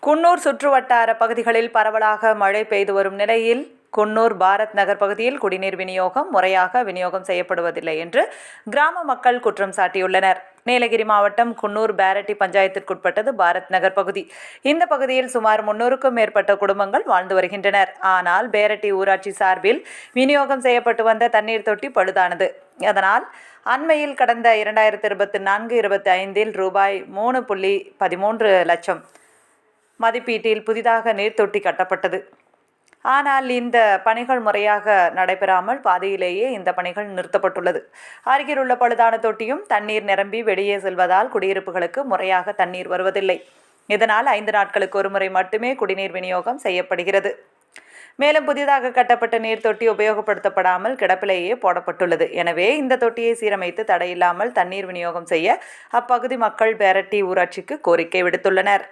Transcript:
குன்னூர் சுற்றுவட்டார பகுதிகளில் பரவலாக மழை பெய்து வரும் நிலையில் குன்னூர் பாரத் நகர் பகுதியில் குடிநீர் விநியோகம் முறையாக விநியோகம் செய்யப்படுவதில்லை என்று கிராம மக்கள் குற்றம் சாட்டியுள்ளனர். நீலகிரி மாவட்டம் குன்னூர் பேரட்டி பஞ்சாயத்திற்குட்பட்டது பாரத் நகர் பகுதி. இந்த பகுதியில் சுமார் முன்னூறுக்கும் மேற்பட்ட குடும்பங்கள் வாழ்ந்து வருகின்றனர். ஆனால் பேரட்டி ஊராட்சி சார்பில் விநியோகம் செய்யப்பட்டு வந்த தண்ணீர் தொட்டி பழுதானது. அதனால் அண்மையில் கடந்த இரண்டாயிரத்தி இருபத்தி நான்கு இருபத்தி ஐந்தில் ரூபாய் மூணு புள்ளி பதிமூன்று லட்சம் மதிப்பீட்டில் புதிதாக நீர்த்தொட்டி கட்டப்பட்டது. ஆனால் இந்த பணிகள் முறையாக நடைபெறாமல் பாதையிலேயே இந்த பணிகள் நிறுத்தப்பட்டுள்ளது. அருகிலுள்ள பழுதான தொட்டியும் தண்ணீர் நிரம்பி வெளியே செல்வதால் குடியிருப்புகளுக்கு முறையாக தண்ணீர் வருவதில்லை. இதனால் ஐந்து நாட்களுக்கு ஒருமுறை மட்டுமே குடிநீர் விநியோகம் செய்யப்படுகிறது. மேலும் புதிதாக கட்டப்பட்ட நீர் தொட்டி உபயோகப்படுத்தப்படாமல் கிடப்பிலேயே போடப்பட்டுள்ளது. எனவே இந்த தொட்டியை சீரமைத்து தடையில்லாமல் தண்ணீர் விநியோகம் செய்ய அப்பகுதி மக்கள் பேரட்டி ஊராட்சிக்கு கோரிக்கை விடுத்துள்ளனர்.